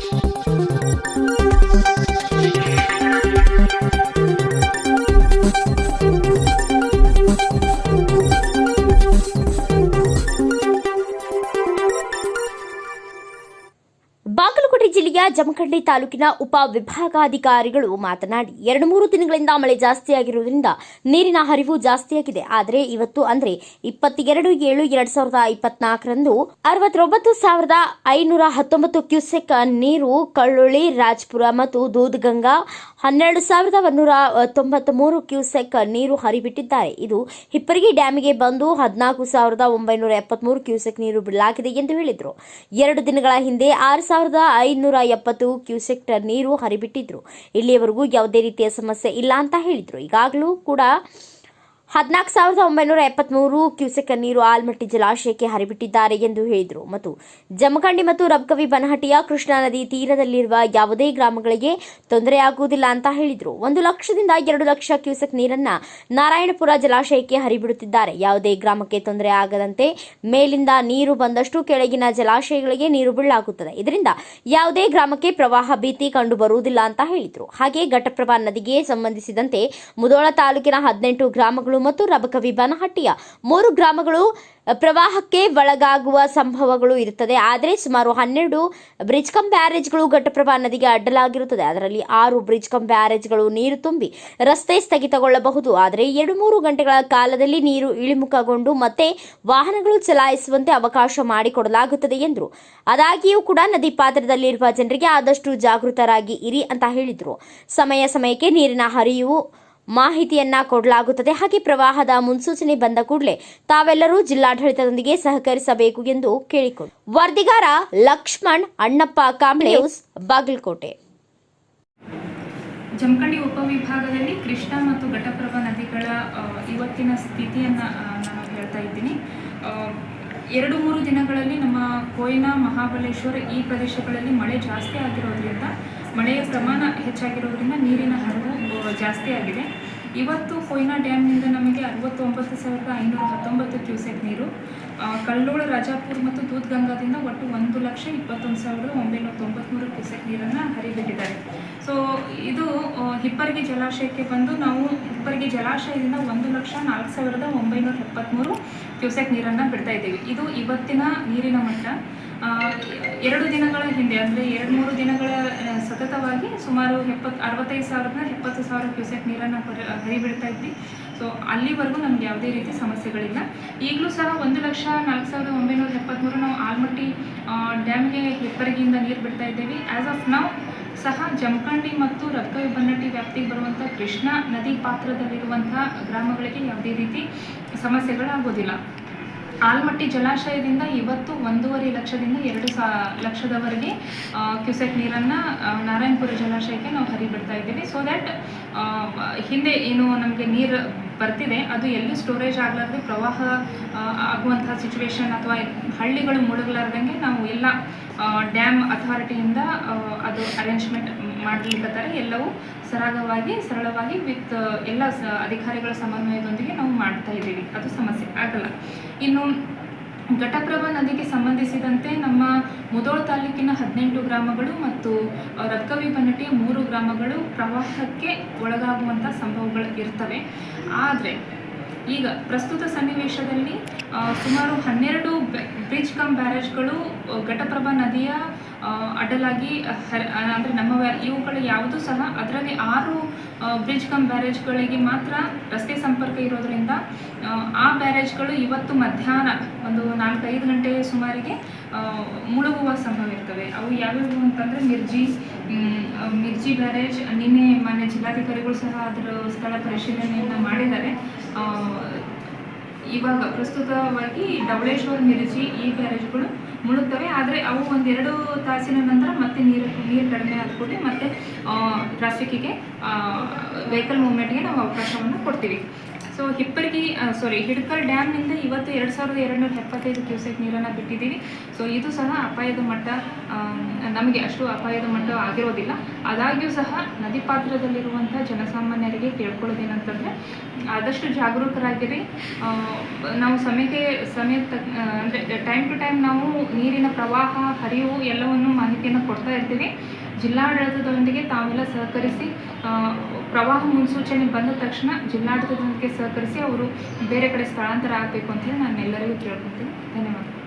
thank you ಜಿಲ್ಲೆಯ ಜಮಖಂಡಿ ತಾಲೂಕಿನ ಉಪ ವಿಭಾಗಾಧಿಕಾರಿಗಳು ಮಾತನಾಡಿ, ಎರಡು ಮೂರು ದಿನಗಳಿಂದ ಮಳೆ ಜಾಸ್ತಿಯಾಗಿರುವುದರಿಂದ ನೀರಿನ ಹರಿವು ಜಾಸ್ತಿಯಾಗಿದೆ ಆದರೆ ಇವತ್ತು ಅಂದ್ರೆ ಇಪ್ಪತ್ತೆರಡು ಏಳು ಎರಡ್ ಸಾವಿರದ ಇಪ್ಪತ್ನಾಲ್ಕರಂದು ಅರವತ್ತೊಂಬತ್ತು ಸಾವಿರದ ಐನೂರ ಹತ್ತೊಂಬತ್ತು ಕ್ಯೂಸೆಕ್ ನೀರು ಕಳ್ಳೊಳ್ಳಿ, ರಾಜ್ಪುರ ಮತ್ತು ದೂದ್ಗಂಗಾ ಹನ್ನೆರಡು ಸಾವಿರದ ಒಂದೂರ ತೊಂಬತ್ಮೂರು ಕ್ಯೂಸೆಕ್ ನೀರು ಹರಿಬಿಟ್ಟಿದ್ದಾರೆ. ಇದು ಹಿಪ್ಪರಿಗೆ ಡ್ಯಾಮಿಗೆ ಬಂದು ಹದಿನಾಲ್ಕು ಸಾವಿರದ ಒಂಬೈನೂರ ಎಪ್ಪತ್ಮೂರು ಕ್ಯೂಸೆಕ್ ನೀರು ಬಿಡಲಾಗಿದೆ ಎಂದು ಹೇಳಿದರು. ಎರಡು ದಿನಗಳ ಹಿಂದೆ ಆರು ಸಾವಿರದ ಐನೂರ ಎಪ್ಪತ್ತು ಕ್ಯೂಸೆಕ್ಟರ್ ನೀರು ಹರಿಬಿಟ್ಟಿದ್ರು. ಇಲ್ಲಿಯವರೆಗೂ ಯಾವುದೇ ರೀತಿಯ ಸಮಸ್ಯೆ ಇಲ್ಲ ಅಂತ ಹೇಳಿದ್ರು. ಈಗಾಗಲೂ ಕೂಡ ಹದಿನಾಲ್ಕು ಸಾವಿರದ ಒಂಬೈನೂರ ಎಪ್ಪತ್ಮೂರು ಕ್ಯೂಸೆಕ್ ನೀರು ಆಲ್ಮಟ್ಟಿ ಜಲಾಶಯಕ್ಕೆ ಹರಿಬಿಟ್ಟಿದ್ದಾರೆ ಎಂದು ಹೇಳಿದರು. ಮತ್ತು ಜಮಖಂಡಿ ಮತ್ತು ರಬ್ಕವಿ ಬನಹಟ್ಟಿಯ ಕೃಷ್ಣಾ ನದಿ ತೀರದಲ್ಲಿರುವ ಯಾವುದೇ ಗ್ರಾಮಗಳಿಗೆ ತೊಂದರೆಯಾಗುವುದಿಲ್ಲ ಅಂತ ಹೇಳಿದರು. ಒಂದು ಲಕ್ಷದಿಂದ ಎರಡು ಲಕ್ಷ ಕ್ಯೂಸೆಕ್ ನೀರನ್ನ ನಾರಾಯಣಪುರ ಜಲಾಶಯಕ್ಕೆ ಹರಿಬಿಡುತ್ತಿದ್ದಾರೆ. ಯಾವುದೇ ಗ್ರಾಮಕ್ಕೆ ತೊಂದರೆ ಆಗದಂತೆ ಮೇಲಿಂದ ನೀರು ಬಂದಷ್ಟು ಕೆಳಗಿನ ಜಲಾಶಯಗಳಿಗೆ ನೀರು ಬೀಳಾಗುತ್ತದೆ ಇದರಿಂದ ಯಾವುದೇ ಗ್ರಾಮಕ್ಕೆ ಪ್ರವಾಹ ಭೀತಿ ಕಂಡು ಬರುವುದಿಲ್ಲ ಅಂತ ಹೇಳಿದರು. ಹಾಗೆ ಘಟಪ್ರಭಾ ನದಿಗೆ ಸಂಬಂಧಿಸಿದಂತೆ ಮುದೋಳ ತಾಲೂಕಿನ ಹದಿನೆಂಟು ಗ್ರಾಮಗಳು ಮತ್ತು ರಬಕವಿ ಬನಹಟ್ಟಿಯ ಮೂರು ಗ್ರಾಮಗಳು ಪ್ರವಾಹಕ್ಕೆ ಒಳಗಾಗುವ ಸಂಭವಗಳು ಇರುತ್ತದೆ. ಆದರೆ ಸುಮಾರು ಹನ್ನೆರಡು ಬ್ರಿಡ್ಜ್ ಕಂ ಬ್ಯಾರೇಜ್ಗಳು ಘಟಪ್ರಭಾ ನದಿಗೆ ಅಡ್ಡಲಾಗಿರುತ್ತದೆ. ಅದರಲ್ಲಿ ಆರು ಬ್ರಿಡ್ಜ್ ಕಂ ಬ್ಯಾರೇಜ್ಗಳು ನೀರು ತುಂಬಿ ರಸ್ತೆ ಸ್ಥಗಿತಗೊಳ್ಳಬಹುದು. ಆದರೆ ಎರಡು ಮೂರು ಗಂಟೆಗಳ ಕಾಲದಲ್ಲಿ ನೀರು ಇಳಿಮುಖಗೊಂಡು ಮತ್ತೆ ವಾಹನಗಳು ಚಲಾಯಿಸುವಂತೆ ಅವಕಾಶ ಮಾಡಿಕೊಡಲಾಗುತ್ತದೆ ಎಂದರು. ಅದಾಗಿಯೂ ಕೂಡ ನದಿ ಪಾತ್ರದಲ್ಲಿರುವ ಜನರಿಗೆ ಆದಷ್ಟು ಜಾಗೃತರಾಗಿ ಇರಿ ಅಂತ ಹೇಳಿದರು. ಸಮಯ ಸಮಯಕ್ಕೆ ನೀರಿನ ಹರಿವು ಮಾಹಿತಿಯನ್ನ ಕೊಡಲಾಗುತ್ತದೆ. ಹಾಗೆ ಪ್ರವಾಹದ ಮುನ್ಸೂಚನೆ ಬಂದ ಕೂಡಲೇ ತಾವೆಲ್ಲರೂ ಜಿಲ್ಲಾಡಳಿತದೊಂದಿಗೆ ಸಹಕರಿಸಬೇಕು ಎಂದು ಕೇಳಿಕೊಂಡು ವರದಿಗಾರ ಲಕ್ಷ್ಮಣ್ ಅಣ್ಣಪ್ಪ ಕಾಂಬ್ಳೆ ಬಾಗಲಕೋಟೆ. ಜಮಖಂಡಿ ಉಪವಿಭಾಗದಲ್ಲಿ ಕೃಷ್ಣಾ ಮತ್ತು ಘಟಪ್ರಭಾ ನದಿಗಳ ಇವತ್ತಿನ ಸ್ಥಿತಿಯನ್ನ ನಾನು ಹೇಳ್ತಾ ಇದ್ದೀನಿ. ಎರಡು ಮೂರು ದಿನಗಳಲ್ಲಿ ನಮ್ಮ ಕೊಯ್ನಾ, ಮಹಾಬಲೇಶ್ವರ ಈ ಪ್ರದೇಶಗಳಲ್ಲಿ ಮಳೆ ಜಾಸ್ತಿ ಆಗಿರೋದ್ರಿಂದ, ಮಳೆಯ ಪ್ರಮಾಣ ಹೆಚ್ಚಾಗಿರೋದ್ರಿಂದ ನೀರಿನ ಹರಿವು ಜಾಸ್ತಿ ಆಗಿದೆ. ಇವತ್ತು ಕೊಯ್ನಾ ಡ್ಯಾಮ್ನಿಂದ ನಮಗೆ ಅರವತ್ತೊಂಬತ್ತು ಸಾವಿರದ ಐನೂರ ಹತ್ತೊಂಬತ್ತು ಕ್ಯೂಸೆಕ್ ನೀರು ಕಲ್ಲೋಳ ರಾಜಾಪುರ ಮತ್ತು ದೂದ್ಗಂಗಾದಿಂದ ಒಟ್ಟು ಒಂದು ಲಕ್ಷ ಇಪ್ಪತ್ತೊಂದು ಸಾವಿರದ ಒಂಬೈನೂರ ತೊಂಬತ್ತ್ಮೂರು ಕ್ಯೂಸೆಕ್ ನೀರನ್ನು ಹರಿಬಿಟ್ಟಿದ್ದಾರೆ. ಸೊ ಇದು ಹಿಪ್ಪರಿಗೆ ಜಲಾಶಯಕ್ಕೆ ಬಂದು ನಾವು ಹಿಪ್ಪರಿಗೆ ಜಲಾಶಯದಿಂದ ಒಂದು ಲಕ್ಷ ನಾಲ್ಕು ಸಾವಿರದ ಒಂಬೈನೂರ ಎಪ್ಪತ್ತ್ಮೂರು ಕ್ಯೂಸೆಕ್ ನೀರನ್ನು ಬಿಡ್ತಾ ಇದ್ದೀವಿ. ಇದು ಇವತ್ತಿನ ನೀರಿನ ಮಟ್ಟ. ಎರಡು ದಿನಗಳ ಹಿಂದೆ, ಅಂದರೆ ಎರಡು ಮೂರು ದಿನಗಳ ಸತತವಾಗಿ ಸುಮಾರು ಎಪ್ಪತ್ತು ಅರವತ್ತೈದು ಸಾವಿರದ ಎಪ್ಪತ್ತು ಸಾವಿರ ಕ್ಯೂಸೆಕ್ ನೀರನ್ನು ಹರಿ ಬಿಡ್ತಾ ಇದ್ವಿ. ಸೊ ಅಲ್ಲಿವರೆಗೂ ನಮ್ಗೆ ಯಾವುದೇ ರೀತಿ ಸಮಸ್ಯೆಗಳಿಲ್ಲ. ಈಗಲೂ ಸಹ ಒಂದು ಲಕ್ಷ ನಾಲ್ಕು ಸಾವಿರದ ಒಂಬೈನೂರ ಎಪ್ಪತ್ತ್ಮೂರು ನಾವು ಆಲ್ಮಟ್ಟಿ ಡ್ಯಾಮ್ಗೆ ಹೆಪ್ಪರಿಗೆಯಿಂದ ನೀರು ಬಿಡ್ತಾ ಇದ್ದೇವೆ. ಆ್ಯಸ್ ಆಫ್ ನಾವು ಸಹ ಜಮಖಂಡಿ ಮತ್ತು ರಕ್ಕವಿ ಬನ್ನಟ್ಟಿ ವ್ಯಾಪ್ತಿಗೆ ಬರುವಂಥ ಕೃಷ್ಣಾ ನದಿ ಪಾತ್ರದಲ್ಲಿರುವಂಥ ಗ್ರಾಮಗಳಿಗೆ ಯಾವುದೇ ರೀತಿ ಸಮಸ್ಯೆಗಳಾಗೋದಿಲ್ಲ. ಆಲ್ಮಟ್ಟಿ ಜಲಾಶಯದಿಂದ ಇವತ್ತು ಒಂದೂವರೆ ಲಕ್ಷದಿಂದ ಎರಡು ಸಾ, ಲಕ್ಷದವರೆಗೆ ಕ್ಯೂಸೆಟ್ ನೀರನ್ನು ನಾರಾಯಣಪುರ ಜಲಾಶಯಕ್ಕೆ ನಾವು ಹರಿಬಿಡ್ತಾ ಇದ್ದೀವಿ. ಸೊ ದ್ಯಾಟ್ ಹಿಂದೆ ಏನು ನಮಗೆ ನೀರು ಬರ್ತಿದೆ, ಅದು ಎಲ್ಲೂ ಸ್ಟೋರೇಜ್ ಆಗಲಾರ್ದೆ ಪ್ರವಾಹ ಆಗುವಂತಹ ಸಿಚುವೇಶನ್ ಅಥವಾ ಹಳ್ಳಿಗಳು ಮುಳುಗಲಾರ್ದಂಗೆ ನಾವು ಎಲ್ಲ ಡ್ಯಾಮ್ ಅಥಾರಿಟಿಯಿಂದ ಅದು ಅರೇಂಜ್ಮೆಂಟ್ ಮಾಡಲಿಕ್ಕತ್ತಾರೆ ಎಲ್ಲವೂ ಸರಾಗವಾಗಿ, ಸರಳವಾಗಿ ವಿತ್ ಎಲ್ಲ ಅಧಿಕಾರಿಗಳ ಸಮನ್ವಯದೊಂದಿಗೆ ನಾವು ಮಾಡ್ತಾ ಇದ್ದೀವಿ. ಅದು ಸಮಸ್ಯೆ ಆಗಲ್ಲ. ಇನ್ನು ಘಟಪ್ರಭಾ ನದಿಗೆ ಸಂಬಂಧಿಸಿದಂತೆ ನಮ್ಮ ಮುದೋಳ ತಾಲೂಕಿನ ಹದಿನೆಂಟು ಗ್ರಾಮಗಳು ಮತ್ತು ರತ್ಕವಿ ರಕ್ಕವಿ ಬನ್ನಟ್ಟಿಯ ಮೂರು ಗ್ರಾಮಗಳು ಪ್ರವಾಹಕ್ಕೆ ಒಳಗಾಗುವಂಥ ಸಂಭವಗಳು ಇರ್ತವೆ. ಆದರೆ ಈಗ ಪ್ರಸ್ತುತ ಸನ್ನಿವೇಶದಲ್ಲಿ ಸುಮಾರು ಹನ್ನೆರಡು ಬ್ರಿಡ್ಜ್ ಕಮ್ ಬ್ಯಾರೇಜ್ಗಳು ಘಟಪ್ರಭಾ ನದಿಯ ಅಡ್ಡಲಾಗಿ ಹರ ಅಂದರೆ ನಮ್ಮ ಇವುಗಳು ಯಾವುದು ಸಹ ಅದರಲ್ಲಿ ಆರು ಬ್ರಿಡ್ಜ್ ಕಮ್ ಬ್ಯಾರೇಜ್ಗಳಿಗೆ ಮಾತ್ರ ರಸ್ತೆ ಸಂಪರ್ಕ ಇರೋದ್ರಿಂದ ಆ, ಬ್ಯಾರೇಜ್ಗಳು ಇವತ್ತು ಮಧ್ಯಾಹ್ನ ಒಂದು ನಾಲ್ಕೈದು ಗಂಟೆ ಸುಮಾರಿಗೆ ಮುಳುಗುವ ಸಂಭವ ಇರ್ತವೆ. ಅವು ಯಾವ್ಯಾವು ಅಂತಂದರೆ ಮಿರ್ಜಿ ಮಿರ್ಜಿ ಬ್ಯಾರೇಜ್ ನಿನ್ನೆ ಮಾನ್ಯ ಜಿಲ್ಲಾಧಿಕಾರಿಗಳು ಸಹ ಅದರ ಸ್ಥಳ ಪರಿಶೀಲನೆಯನ್ನು ಮಾಡಿದ್ದಾರೆ. ಇವಾಗ ಪ್ರಸ್ತುತವಾಗಿ ಡಬಳೇಶ್ವರ ಮಿರ್ಜಿ ಈ ಬ್ಯಾರೇಜ್ಗಳು ಮುಳುಗ್ತವೆ. ಆದರೆ ಅವು ಒಂದೆರಡು ತಾಸಿನ ನಂತರ ಮತ್ತೆ ನೀರು ನೀರು ಕಡಿಮೆ ಆದ ಮತ್ತೆ ಟ್ರಾಫಿಕ್ಕಿಗೆ ವೆಹಿಕಲ್ ಮೂವ್ಮೆಂಟ್ಗೆ ನಾವು ಅವಕಾಶವನ್ನು ಕೊಡ್ತೀವಿ. ಸೊ ಹಿಪ್ಪರಿಗೆ ಸಾರಿ ಹಿಡ್ಕಲ್ ಡ್ಯಾಮ್ನಿಂದ ಇವತ್ತು ಎರಡು ಸಾವಿರದ ಎರಡುನೂರ ಎಪ್ಪತ್ತೈದು ಕ್ಯೂಸೆಕ್ ನೀರನ್ನು ಬಿಟ್ಟಿದ್ದೀವಿ. ಸೊ ಇದು ಸಹ ಅಪಾಯದ ಮಟ್ಟ ನಮಗೆ ಅಷ್ಟು ಅಪಾಯದ ಮಟ್ಟ ಆಗಿರೋದಿಲ್ಲ. ಆದಾಗ್ಯೂ ಸಹ ನದಿ ಪಾತ್ರದಲ್ಲಿರುವಂಥ ಜನಸಾಮಾನ್ಯರಿಗೆ ಕೇಳ್ಕೊಳ್ಳೋದೇನಂತಂದರೆ ಆದಷ್ಟು ಜಾಗರೂಕರಾಗಿರಿ. ನಾವು ಸಮಯಕ್ಕೆ ಸಮಯ ಅಂದರೆ ಟೈಮ್ ಟು ಟೈಮ್ ನಾವು ನೀರಿನ ಪ್ರವಾಹ, ಹರಿವು ಎಲ್ಲವನ್ನು ಮಾಹಿತಿಯನ್ನು ಕೊಡ್ತಾ ಇರ್ತೀವಿ. ಜಿಲ್ಲಾಡಳಿತದೊಂದಿಗೆ ತಾವೆಲ್ಲ ಸಹಕರಿಸಿ ಪ್ರವಾಹ ಮುನ್ಸೂಚನೆ ಬಂದ ತಕ್ಷಣ ಜಿಲ್ಲಾಡಳಿತದೊಂದಿಗೆ ಸಹಕರಿಸಿ ಅವರು ಬೇರೆ ಕಡೆ ಸ್ಥಳಾಂತರ ಆಗಬೇಕು ಅಂತ ಹೇಳಿ ನಾನು ಎಲ್ಲರಿಗೂ ಕೇಳ್ಕೊತೀನಿ ಧನ್ಯವಾದ